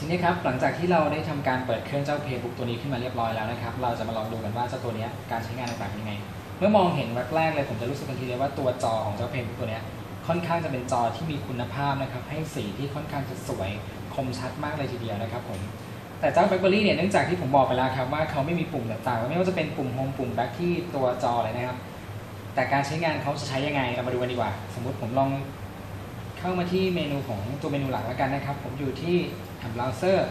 ทีนี้ครับหลังจากที่เราได้ทำการเปิดเครื่องเจ้า Playbook ตัวนี้ขึ้นมาเรียบร้อยแล้วนะครับ เราจะมาลองดูกันว่าเจ้าตัวนี้การใช้งานต่างๆเป็นยังไง เมื่อมองเห็นแรกๆเลยผมจะรู้สึกทันทีเลยว่าตัวจอของเจ้า Playbook ตัวนี้ค่อนข้างจะเป็นจอที่มีคุณภาพนะครับ ให้สีที่ค่อนข้างจะสวยคมชัดมากเลยทีเดียวนะครับผมแต่เจ้า BlackBerry เนี่ยเนื่องจากที่ผมบอกไปแล้วครับว่าเขาไม่มีปุ่มต่างๆ ไม่ว่าจะเป็นปุ่ม Home ปุ่ม Back ที่ตัวจอเลยนะครับ แต่การใช้งานเขาจะใช้ยังไงเรามาดูกันดีกว่า สมมติผมลอง เข้ามาที่เมนูของตัวเมนูหลักแล้วกันนะครับ ผมอยู่ที่ท็บเบราว์เซอร์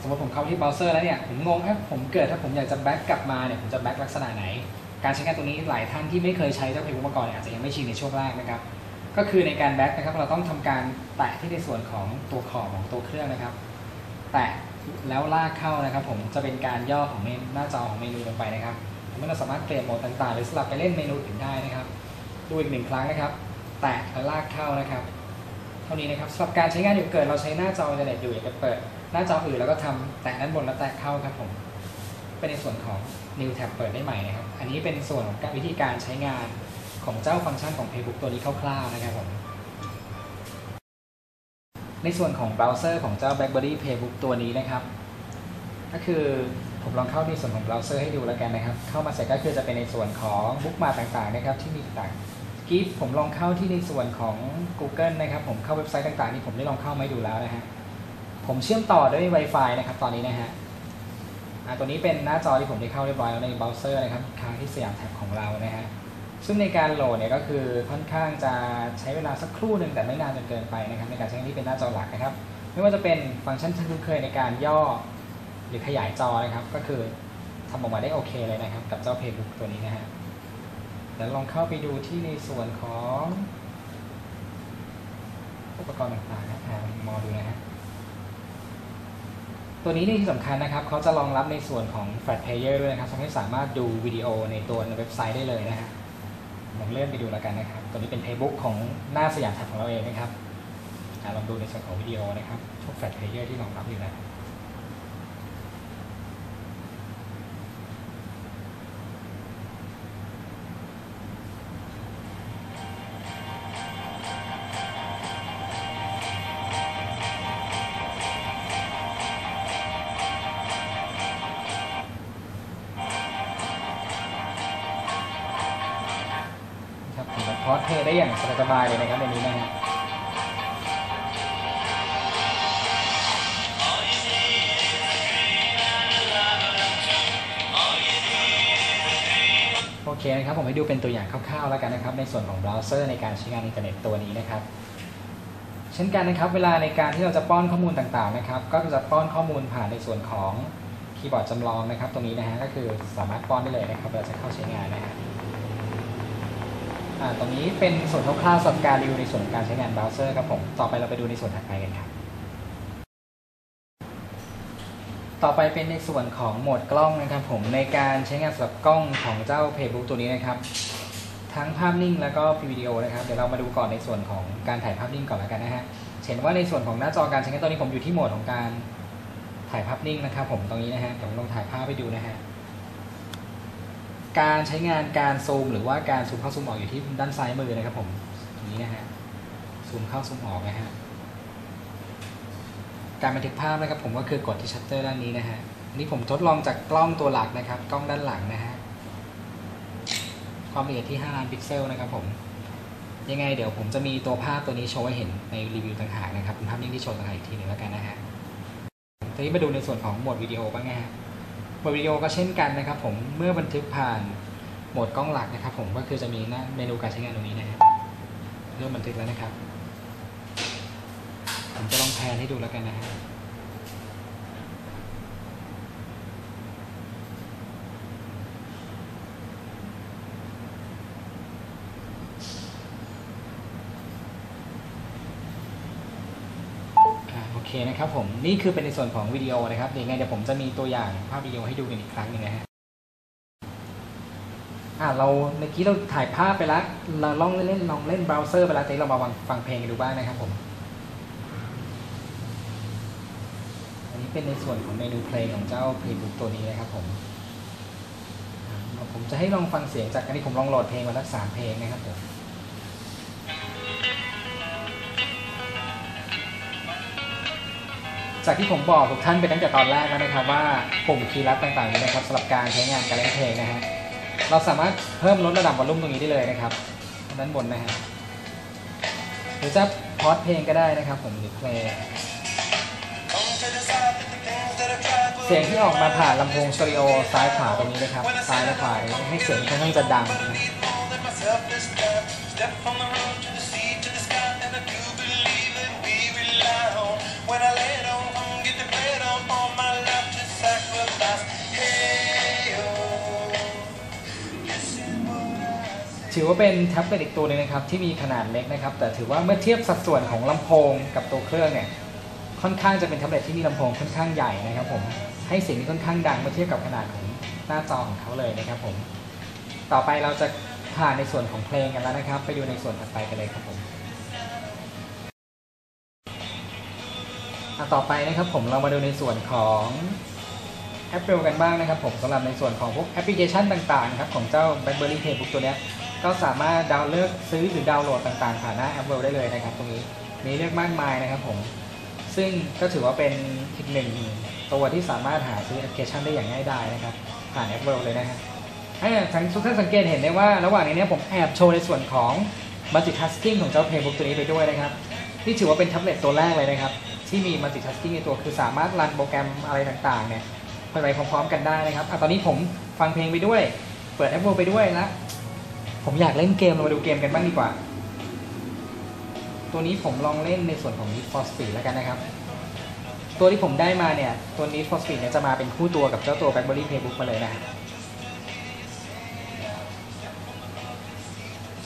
สมมติผมเข้าที่เบราว์เซอร์แล้วเนี่ยผมงงถ้าผมเกิดถ้าผมอยากจะแบ็กกลับมาเนี่ยผมจะแบ็กลักษณะไหน การใช้งานตรงนี้หลายท่านที่ไม่เคยใช้เจ้าเพลงมาก่อนอาจจะยังไม่ชินในช่วงแรกนะครับ ก็คือในการแบ็กนะครับเราต้องทำการแตะที่ในส่วนของตัวขอบของตัวเครื่องนะครับ แตะแล้วลากเข้านะครับ ผมจะเป็นการย่อของเมนหน้าจอของเมนูลงไปนะครับทำให้เราสามารถเปลี่ยนโหมดต่างๆ หรือสลับไปเล่นเมนูอื่นได้นะครับ ดูอีกหนึ่งครั้งนะครับ แตะแล้วลากเข้านะครับ เท่านี้นะครับสำหรับการใช้งานอยู่เกิดเราใช้หน้าจออินเทอร์เน็ตอยู่อยากจะเปิด หน้าจออื่นแล้วก็ทำแตะด้านบนแล้วแตะเข้าครับผม เป็นในส่วนของ New Tab เปิดได้ใหม่นะครับ อันนี้เป็นส่วนของวิธีการใช้งานของเจ้าฟังก์ชันของ Facebook ตัวนี้คร่าวๆนะครับผมในส่วนของเบราว์เซอร์ของเจ้า BlackBerry Playbook ตัวนี้นะครับ ก็คือผมลองเข้าในส่วนของเบราว์เซอร์ให้ดูแล้วกันนะครับ เข้ามาเสร็จก็คือจะเป็นในส่วนของบุ๊กมาต่างๆนะครับที่มีต่าง กิฟผมลองเข้าที่ในส่วนของ Google นะครับ ผมเข้าเว็บไซต์ต่างๆนี่ผมได้ลองเข้ามาดูแล้วนะฮะผมเชื่อมต่อด้วย Wi-Fi นะครับตอนนี้นะฮะอ่าตัวนี้เป็นหน้าจอที่ผมได้เข้าเรียบร้อยแล้วในเบราว์เซอร์นะครับค้างที่สยามแท็บของเรานะฮะซึ่งในการโหลดเนี่ยก็คือค่อนข้างจะใช้เวลาสักครู่หนึ่งแต่ไม่นานจนเกินไปนะครับในการใช้งานที่เป็นหน้าจอหลักนะครับ ไม่ว่าจะเป็นฟังก์ชันที่คุ้นเคยในการย่อหรือขยายจอนะครับ ก็คือทำออกมาได้โอเคเลยนะครับ กับเจ้า Playbook ตัวนี้นะฮะ เดี๋ยวลองเข้าไปดูที่ในส่วนของอุปกรณ์ต่างๆนะอ่ามอดูนะฮะตัวนี้นี่ที่สำคัญนะครับ เขาจะรองรับในส่วนของ Flash Player ด้วยนะครับทำให้สามารถดูวิดีโอในตัวเว็บไซต์ได้เลยนะฮะลองเลื่อนไปดูแล้วกันนะครับ ตัวนี้เป็น Playbook ของหน้าสยามแท็บของเราเองนะครับอ่าลองดูในส่วนของวิดีโอนะครับพวก Flash Player ที่รองรับอยู่นะครับ อสเพย์ได้อย่างสบายๆเลยนะครับในนี้นะฮะโอเคนะครับผมให้ดูเป็นตัวอย่างคร่าวๆแล้วกันนะครับ ในส่วนของเบราว์เซอร์ในการใช้งานอินเทอร์เน็ตตัวนี้นะครับ เช่นกันนะครับเวลาในการที่เราจะป้อนข้อมูลต่างๆนะครับ ก็จะป้อนข้อมูลผ่านในส่วนของคีย์บอร์ดจำลองนะครับ ตรงนี้นะฮะก็คือสามารถป้อนได้เลยนะครับเวลาจะเข้าใช้งานนะฮะ อ่าตรงนี้เป็นส่วนคร่าวๆสำหรับการรีวิวในส่วนของการใช้งานเบราว์เซอร์ครับผม ต่อไปเราไปดูในส่วนถัดไปกันครับ ต่อไปเป็นในส่วนของโหมดกล้องนะครับผม ในการใช้งานสำหรับกล้องของเจ้า Playbook ตัวนี้นะครับ ทั้งภาพนิ่งแล้วก็วิดีโอนะครับ เดี๋ยวเรามาดูก่อนในส่วนของการถ่ายภาพนิ่งก่อนแล้วกันนะฮะ เห็นว่าในส่วนของหน้าจอการใช้งานตอนนี้ผมอยู่ที่โหมดของการถ่ายภาพนิ่งนะครับ ผมตรงนี้นะฮะเดี๋ยวผมลองถ่ายภาพไปดูนะฮะ การใช้งานการซูมหรือว่าการซูมเข้าซูมออกอยู่ที่ด้านซ้ายมือนะครับผมตรงนี้นะฮะซูมเข้าซูมออกนะฮะการบันทึกภาพนะครับผมก็คือกดที่ชัตเตอร์ด้านนี้นะฮะอันนี้ผมทดลองจากกล้องตัวหลักนะครับ กล้องด้านหลังนะฮะความละเอียดที่5ล้านพิกเซลนะครับผมยังไงเดี๋ยวผมจะมีตัวภาพตัวนี้โชว์ให้เห็นในรีวิวต่างหากนะครับเป็นภาพนิ่งที่โชว์ต่างหากอีกทีหนึ่งแล้วกันนะฮะทีนี้มาดูในส่วนของโหมดวิดีโอบ้างนะฮะ บวิดีโอก็เช่นกันนะครับผมเมื่อบันทึกผ่านโหมดกล้องหลักนะครับ ผมก็คือจะมีหน้าเมนูการใช้งานตรงนี้นะครับเริ่มบันทึกแล้วนะครับ ผมจะลองแพนให้ดูแล้วกันนะฮะอ่ เคนะครับผมนี่คือเป็นในส่วนของวิดีโอนะครับเดี๋ยวยังไงเดี๋ยวผมจะมีตัวอย่างภาพวิดีโอให้ดูกันอีกครั้งหนึ่งนะฮะอ่าเราเมื่อกี้เราถ่ายภาพไปแล้วเราลองเล่นลองเล่นเบราว์เซอร์ไปแล้วแต่นี้เรามาฟังฟังเพลงกันดูบ้างนะครับผมอันนี้เป็นในส่วนของเมนูเพลงของเจ้า Playbook ตัวนี้นะครับผมผมจะให้ลองฟังเสียงจากอันนี้ผมลองโหลดเพลงมาสักสามเพลงนะครับผม จากที่ผมบอกทุกท่านไปตั้งแต่ตอนแรกแล้วนะครับว่าปุ่มคีย์ลัดต่างๆนี้นะครับสำหรับการใช้งานการเล่นเพลงนะฮะเราสามารถเพิ่มลดระดับวอลลุ่มตรงนี้ได้เลยนะครับด้านบนนะฮะหรือจะพอดเพลงก็ได้นะครับ ผมหรือเพลงเสียงที่ออกมาผ่านลำโพงสเตอริโอซ้ายขวาตรงนี้นะครับซ้ายและขวาให้เสียงค่อนข้างจะดังนะ ถือว่าเป็นแท็บเล็ตอีกตัวหนึงนะครับที่มีขนาดเล็กนะครับ แต่ถือว่าเมื่อเทียบสัดส่วนของลำโพงกับตัวเครื่องเนี่ยค่อนข้างจะเป็นแท็บเล็ตที่มีลำโพงค่อนข้างใหญ่นะครับผมให้เสียงที่ค่อนข้างดังเมื่อเทียบกับขนาดของหน้าจอของเขาเลยนะครับผมต่อไปเราจะผ่านในส่วนของเพลงกันแล้วนะครับ ไปดูในส่วนถัดไปกันเลยครับผมต่อไปนะครับผมเรามาดูในส่วนของแอปเปิลกันบ้างนะครับผมสำหรับในส่วนของพวกแอปพลิเคชันต่างๆครับของเจ้า BlackBerry Playbook ตัวนี้ ก็สามารถดาวน์เลือกซื้อหรือดาวน์โหลดต่างๆผ่านหน้าแอปเวลได้เลยนะครับ ตรงนี้มีเลือกมากมายนะครับผม ซึ่งก็ถือว่าเป็นอีกหนึ่งตัวที่สามารถหาซื้อแอปพลิเคชันได้อย่างง่ายดายนะครับ ผ่านแอปเวลเลยนะฮะให้ทุกท่านสังเกตเห็นได้ว่าระหว่างนี้เนี่ยผมแอบโชว์ในส่วนของ multitasking ของเจ้า Playbook ตัวนี้ไปด้วยนะครับที่ถือว่าเป็นแท็บเล็ตตัวแรกเลยนะครับ ที่มี multitasking ในตัวคือสามารถรันโปรแกรมอะไรต่างๆเนี่ยไปพร้อมๆกันได้นะครับอะตอนนี้ผมฟังเพลงไปด้วย เปิดแอปเวลไปด้วยนะ ผมอยากเล่นเกมเรามาดูเกมกันบ้างดีกว่า ตัวนี้ผมลองเล่นในส่วนของ Need for Speed แล้วกันนะครับ ตัวที่ผมได้มาเนี่ย ตัว Need for Speed เนี่ยจะมาเป็นคู่ตัวกับเจ้าตัว BlackBerry Playbook มาเลยนะ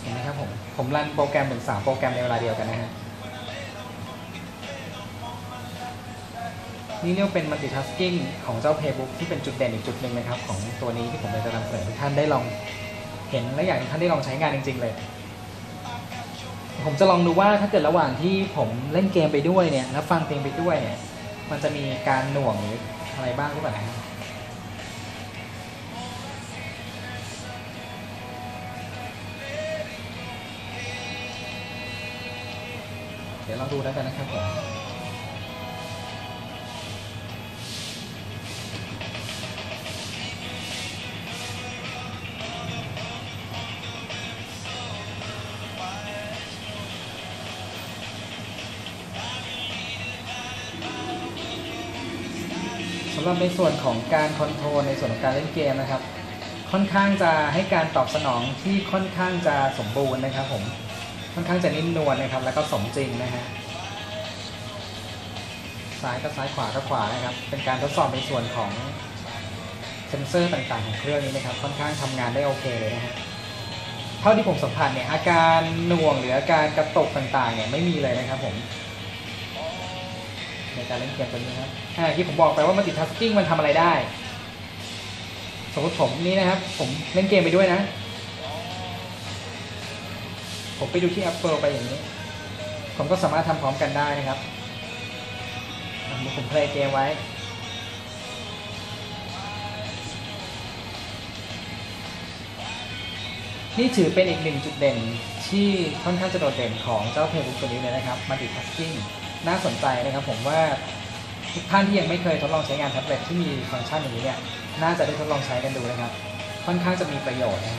เห็นไหมครับผม ผมรันโปรแกรมถึง3โปรแกรมในเวลาเดียวกันนะฮะนี่เรียกว่าเป็น multitasking ของเจ้า Playbook ที่เป็นจุดเด่นอีกจุดหนึ่งนะครับ ของตัวนี้ที่ผมเลยจะนำเสนอให้ท่านได้ลอง เห็นและอยากให้ท่านได้ลองใช้งานจริง ๆ เลย ผมจะลองดูว่าถ้าเกิดระหว่างที่ผมเล่นเกมไปด้วยเนี่ยแล้วฟังเพลงไปด้วยเนี่ยมันจะมีการหน่วงหรืออะไรบ้างหรือเปล่านะครับเดี๋ยวลองดูแล้วกันนะครับผมำหรับในส่วนของการคอนโทรลในส่วนของการเล่นเกมนะครับ ค่อนข้างจะให้การตอบสนองที่ค่อนข้างจะสมบูรณ์นะครับผมค่อนข้างจะนิ่มนวลนะครับ แล้วก็สมจริงนะฮะซ้ายก็ซ้ายขวาก็ขวานะครับ เป็นการทดสอบในส่วนของเซนเซอร์ต่างๆของเครื่องนี้นะครับ ค่อนข้างทำงานได้โอเคเลยนะฮะเท่าที่ผมสัมผัสเนี่ยอาการหน่วงหรืออาการกระตุกต่างๆเนี่ยไม่มีเลยนะครับผม ในการเล่นเกมตัวนี้นะครับอ่าที่ผมบอกไปว่ามันติดทัสกิ้งมันทำอะไรได้ สมมติผมนี่นะครับ ผมเล่นเกมไปด้วยนะ ผมไปดูที่ Apple ไปอย่างนี้ ผมก็สามารถทำพร้อมกันได้นะครับ ผมเพลย์เกมไว้นี่ถือเป็นอีกหนึ่งจุดเด่นที่ค่อนข้างจะโดดเด่นของเจ้า Playbook ตัวนี้เลยนะครับ Multitasking น่าสนใจนะครับผมว่าทุกท่านที่ยังไม่เคยทดลองใช้งานแท็บเล็ตที่มีฟังก์ชันอย่างนี้เนี่ยน่าจะได้ทดลองใช้กันดูนะครับ ค่อนข้างจะมีประโยชน์นะ